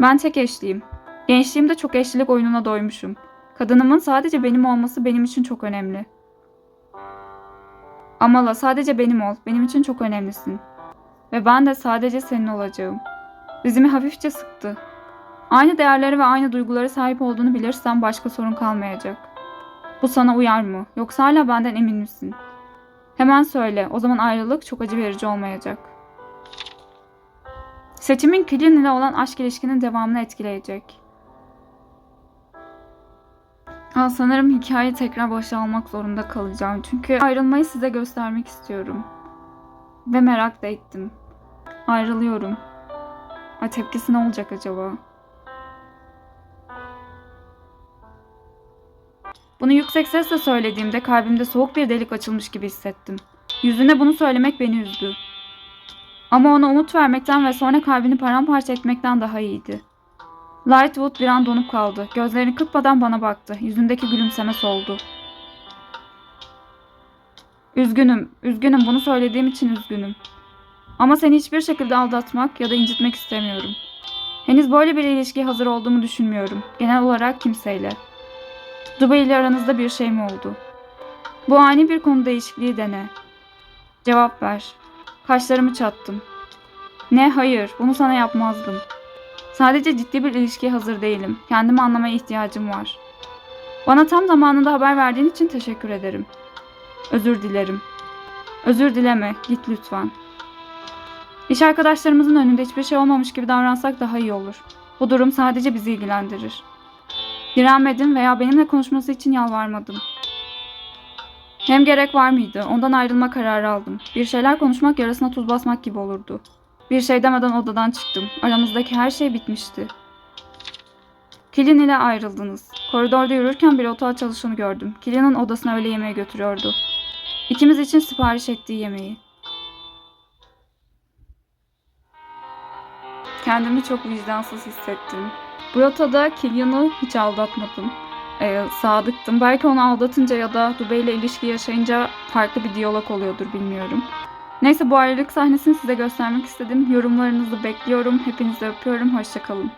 Ben tek eşliyim. Gençliğimde çok eşlilik oyununa doymuşum. Kadınımın sadece benim olması benim için çok önemli. Amala sadece benim ol. Benim için çok önemlisin. Ve ben de sadece senin olacağım. Dizimi hafifçe sıktı. Aynı değerlere ve aynı duygulara sahip olduğunu bilirsen başka sorun kalmayacak. Bu sana uyar mı? Yoksa hala benden emin misin? Hemen söyle. O zaman ayrılık çok acı verici olmayacak. Seçimin Killian ile olan aşk ilişkinin devamını etkileyecek. Ha, sanırım hikayeyi tekrar başa almak zorunda kalacağım. Çünkü ayrılmayı size göstermek istiyorum. Ve merak da ettim. Ayrılıyorum. Ay tepkisi ne olacak acaba? Bunu yüksek sesle söylediğimde kalbimde soğuk bir delik açılmış gibi hissettim. Yüzüne bunu söylemek beni üzdü. Ama ona umut vermekten ve sonra kalbini paramparça etmekten daha iyiydi. Lightwood bir an donup kaldı. Gözlerini kırpmadan bana baktı. Yüzündeki gülümseme soldu. Üzgünüm, üzgünüm. Bunu söylediğim için üzgünüm. Ama seni hiçbir şekilde aldatmak ya da incitmek istemiyorum. Henüz böyle bir ilişkiye hazır olduğumu düşünmüyorum. Genel olarak kimseyle. Dubai ile aranızda bir şey mi oldu? Bu ani bir konu değişikliği dene. Cevap ver. Kaşlarımı çattım. Ne hayır, bunu sana yapmazdım. Sadece ciddi bir ilişkiye hazır değilim. Kendimi anlamaya ihtiyacım var. Bana tam zamanında haber verdiğin için teşekkür ederim. Özür dilerim. Özür dileme, git lütfen. İş arkadaşlarımızın önünde hiçbir şey olmamış gibi davransak daha iyi olur. Bu durum sadece bizi ilgilendirir. Direnmedim veya benimle konuşması için yalvarmadım. Hem gerek var mıydı? Ondan ayrılma kararı aldım. Bir şeyler konuşmak yarasına tuz basmak gibi olurdu. Bir şey demeden odadan çıktım. Aramızdaki her şey bitmişti. Kilin ile ayrıldınız. Koridorda yürürken bir otel çalışanı gördüm. Kilin'in odasına öğle yemeği götürüyordu. İkimiz için sipariş ettiği yemeği. Kendimi çok vicdansız hissettim. Bu rotada Killian'ı hiç aldatmadım. Ee, sadıktım. Belki onu aldatınca ya da Dubey ile ilişki yaşayınca farklı bir diyalog oluyordur bilmiyorum. Neyse bu ayrılık sahnesini size göstermek istedim. Yorumlarınızı bekliyorum. Hepinizi öpüyorum. Hoşçakalın.